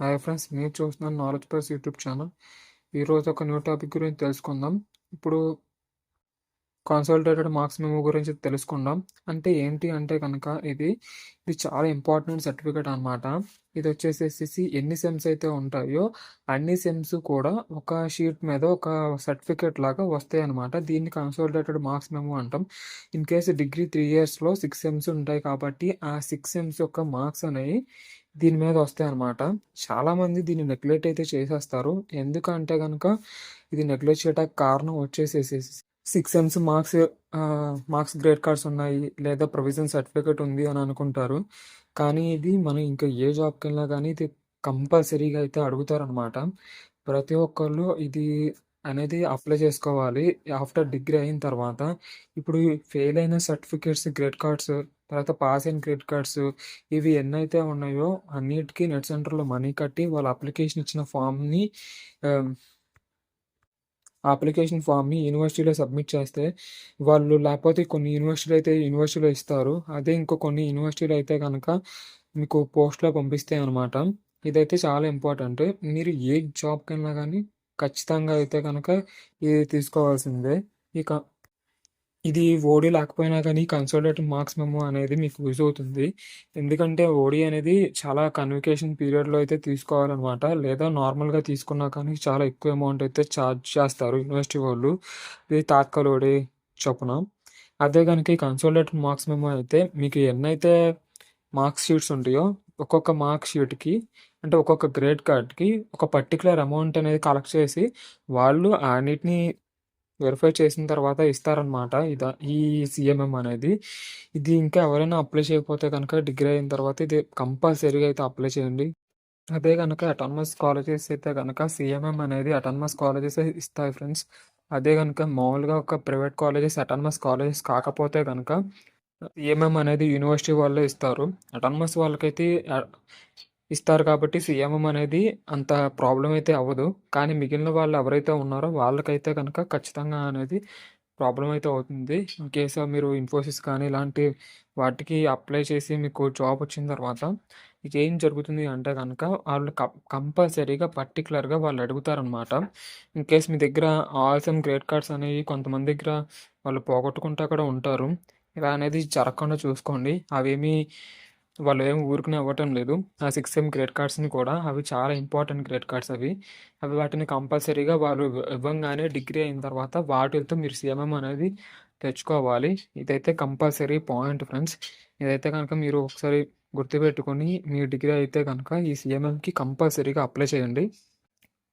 Hi friends మీరు చూస్తున్నాను knowledge plus YouTube channel ఈరోజు ఒక న్యూ టాపిక్ గురించి తెలుసుకుందాం. ఇప్పుడు కన్సల్టేటెడ్ మార్క్స్ మెమో గురించి తెలుసుకుందాం. అంటే ఏంటి అంటే కనుక ఇది ఇది చాలా ఇంపార్టెంట్ సర్టిఫికేట్ అనమాట ఇది వచ్చేసేసి ఎన్ని సెమ్స్ అయితే ఉంటాయో అన్ని సెమ్స్ కూడా ఒక షీట్ మీద ఒక సర్టిఫికేట్ లాగా వస్తాయి అనమాట దీన్ని కన్సల్టేటెడ్ మార్క్స్ మెమో అంటాం. ఇన్ కేసు డిగ్రీ త్రీ ఇయర్స్లో సిక్స్ సెమ్స్ ఉంటాయి కాబట్టి ఆ సిక్స్ సెమ్స్ యొక్క మార్క్స్ అనేవి దీని మీద వస్తాయి అనమాట చాలామంది దీన్ని నెగ్లెక్ట్ అయితే చేసేస్తారు. ఎందుకంటే కనుక ఇది నెగ్లెక్ట్ చేయడానికి కారణం వచ్చేసేసి six sems marks marks grade cards ఉన్నాయి లేదా ప్రొవిజన్ సర్టిఫికేట్ ఉంది అని అనుకుంటారు. కానీ ఇది మనం ఇంకా ఏ జాబ్కి వెళ్ళినా కానీ ఇది కంపల్సరీగా అయితే అడుగుతారనమాట ప్రతి ఒక్కళ్ళు ఇది అనేది అప్లై చేసుకోవాలి. ఆఫ్టర్ డిగ్రీ అయిన తర్వాత ఇప్పుడు ఫెయిల్ అయిన సర్టిఫికేట్స్ గ్రేడ్ కార్డ్స్ తర్వాత పాస్ అయిన క్రెడిట్ కార్డ్స్ ఇవి ఎన్నైతే ఉన్నాయో అన్నిటికీ నెట్ సెంటర్లో మనీ కట్టి వాళ్ళ అప్లికేషన్ ఇచ్చిన ఫామ్ని అప్లికేషన్ ఫామ్ని యూనివర్సిటీలో సబ్మిట్ చేస్తే వాళ్ళు లేకపోతే కొన్ని యూనివర్సిటీలు అయితే యూనివర్సిటీలో ఇస్తారు. అదే ఇంకో కొన్ని యూనివర్సిటీలు అయితే కనుక మీకు పోస్ట్లో పంపిస్తాయి అనమాట ఇదైతే చాలా ఇంపార్టెంట్ మీరు ఏ జాబ్కైనా కానీ ఖచ్చితంగా అయితే కనుక ఇది తీసుకోవాల్సిందే. ఇక ఇది ఓడి లేకపోయినా కానీ కన్సల్టేటివ్ మార్క్స్ మెమో అనేది మీకు యూజ్ అవుతుంది. ఎందుకంటే ఓడి అనేది చాలా కన్వికేషన్ పీరియడ్లో అయితే తీసుకోవాలన్నమాట. లేదా నార్మల్గా తీసుకున్నా కానీ చాలా ఎక్కువ అమౌంట్ అయితే ఛార్జ్ చేస్తారు యూనివర్సిటీ వాళ్ళు. ఇది తాత్కాల ఓడి చొప్పున. అదే కనుక ఈ కన్సల్టేటివ్ మార్క్స్ మెమో అయితే మీకు ఎన్నైతే మార్క్స్ షీట్స్ ఉంటాయో ఒక్కొక్క మార్క్ షీట్కి అంటే ఒక్కొక్క గ్రేడ్ కార్డ్కి ఒక పర్టికులర్ అమౌంట్ అనేది కలెక్ట్ చేసి వాళ్ళు అన్నిటిని వెరిఫై చేసిన తర్వాత ఇస్తారనమాట ఇదా ఈ సీఎంఎం అనేది. ఇది ఇంకా ఎవరైనా అప్లై చేయకపోతే కనుక డిగ్రీ అయిన తర్వాత ఇది కంపల్సరీగా అయితే అప్లై చేయండి. అదే కనుక అటానమస్ కాలేజెస్ అయితే కనుక సిఎంఎం అనేది అటానమస్ కాలేజెస్ ఇస్తాయి ఫ్రెండ్స్. అదే కనుక మామూలుగా ఒక ప్రైవేట్ కాలేజెస్ అటానమస్ కాలేజెస్ కాకపోతే కనుక సిఎంఎం అనేది యూనివర్సిటీ వాళ్ళే ఇస్తారు. అటానమస్ వాళ్ళకైతే ఇస్తారు కాబట్టి సీఎంఎం అనేది అంత ప్రాబ్లం అయితే అవ్వదు. కానీ మిగిలిన వాళ్ళు ఎవరైతే ఉన్నారో వాళ్ళకైతే కనుక ఖచ్చితంగా అనేది ప్రాబ్లం అయితే అవుతుంది. ఇన్ కేసు మీరు ఇన్ఫోసిస్ కానీ ఇలాంటి వాటికి అప్లై చేసి మీకు జాబ్ వచ్చిన తర్వాత ఏం జరుగుతుంది అంటే కనుక వాళ్ళు కంపల్సరీగా పర్టికులర్గా వాళ్ళు అడుగుతారనమాట ఇన్ కేస్ మీ దగ్గర ఆల్సమ్ గ్రేట్ కార్డ్స్ అనేవి కొంతమంది దగ్గర వాళ్ళు పోగొట్టుకుంటా కూడా ఉంటారు. ఇలా అనేది జరగకుండా చూసుకోండి. అవేమీ వాళ్ళు ఏమి ఊరికనే ఇవ్వటం లేదు. ఆ సిక్స్ ఎం క్రెడిట్ కార్డ్స్ని కూడా అవి చాలా ఇంపార్టెంట్ క్రెడిట్ కార్డ్స్ అవి. అవి వాటిని కంపల్సరీగా వాళ్ళు ఇవ్వంగానే డిగ్రీ అయిన తర్వాత వాటితో మీరు సిఎంఎం అనేది తెచ్చుకోవాలి. ఇదైతే కంపల్సరీ పాయింట్ ఫ్రెండ్స్. ఇదైతే కనుక మీరు ఒకసారి గుర్తుపెట్టుకొని మీ డిగ్రీ అయితే కనుక ఈ సిఎంఎంకి కంపల్సరీగా అప్లై చేయండి.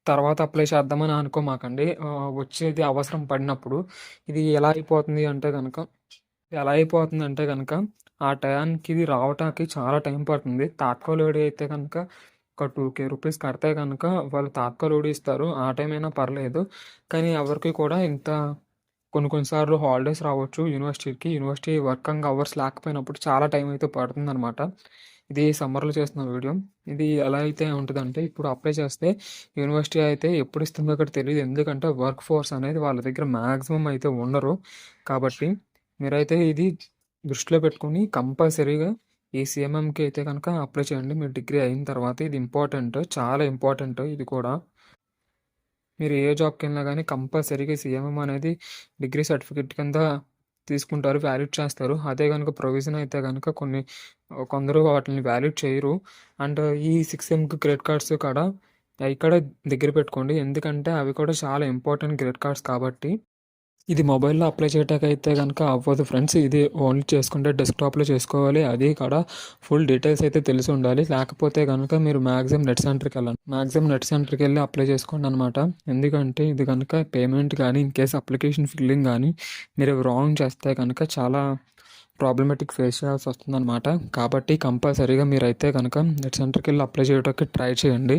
తర్వాత అప్లై చేద్దామని అనుకోమాకండి. వచ్చేది అవసరం పడినప్పుడు. ఇది ఎలా అయిపోతుంది అంటే కనుక ఎలా అయిపోతుంది అంటే కనుక ఆ టయానికి ఇది రావటానికి చాలా టైం పడుతుంది. తాత్కాల్ అయితే కనుక ఒక టూ కే రూపీస్ కడితే కనుక వాళ్ళు తాత్కాల్ ఇస్తారు. ఆ టైం అయినా పర్లేదు. కానీ ఎవరికి కూడా ఇంత కొన్ని కొన్నిసార్లు హాలిడేస్ రావచ్చు యూనివర్సిటీకి. యూనివర్సిటీ వర్కింగ్ అవర్స్ లేకపోయినప్పుడు చాలా టైం అయితే పడుతుంది అనమాట ఇది సమ్మర్లో చేస్తున్న వీడియో. ఇది ఎలా అయితే ఉంటుందంటే ఇప్పుడు అప్లై చేస్తే యూనివర్సిటీ అయితే ఎప్పుడు ఇస్తుందో కూడా తెలియదు. ఎందుకంటే వర్క్ ఫోర్స్ అనేది వాళ్ళ దగ్గర మ్యాక్సిమం అయితే ఉండరు. కాబట్టి మీరైతే ఇది దృష్టిలో పెట్టుకుని కంపల్సరీగా ఈ సిఎంఎంకి అయితే కనుక అప్లై చేయండి. మీరు డిగ్రీ అయిన తర్వాత ఇది ఇంపార్టెంట్ చాలా ఇంపార్టెంట్ ఇది కూడా మీరు ఏ జాబ్కి వెళ్ళినా కానీ కంపల్సరీగా సిఎంఎం అనేది డిగ్రీ సర్టిఫికెట్ కింద తీసుకుంటారు వ్యాలిడ్ చేస్తారు. అదే కనుక ప్రొవిజన్ అయితే కనుక కొన్ని కొందరు వాటిని వ్యాలిడ్ చేయరు. అండ్ ఈ సిక్స్ ఎంకి క్రెడిట్ కార్డ్స్ కూడా ఇక్కడ దగ్గర పెట్టుకోండి. ఎందుకంటే అవి కూడా చాలా ఇంపార్టెంట్ క్రెడిట్ కార్డ్స్ కాబట్టి ఇది మొబైల్లో అప్లై చేయటానికి కనుక అవ్వదు ఫ్రెండ్స్ ఇది ఓన్లీ చేసుకుంటే డెస్క్టాప్లో చేసుకోవాలి. అది కూడా ఫుల్ డీటెయిల్స్ అయితే తెలిసి ఉండాలి. లేకపోతే కనుక మీరు మ్యాక్సిమం నెట్ సెంటర్కి వెళ్ళండి. మ్యాక్సిమం నెట్ సెంటర్కి వెళ్ళి అప్లై చేసుకోండి అనమాట ఎందుకంటే ఇది కనుక పేమెంట్ కానీ ఇన్ కేస్ అప్లికేషన్ ఫిల్లింగ్ కానీ మీరు రాంగ్ చేస్తే కనుక చాలా ప్రాబ్లమేటిక్ ఫేస్ చేయాల్సి వస్తుందన్నమాట. కాబట్టి కంపల్సరీగా మీరైతే కనుక నెట్ సెంటర్కి వెళ్ళి అప్లై చేయడానికి ట్రై చేయండి.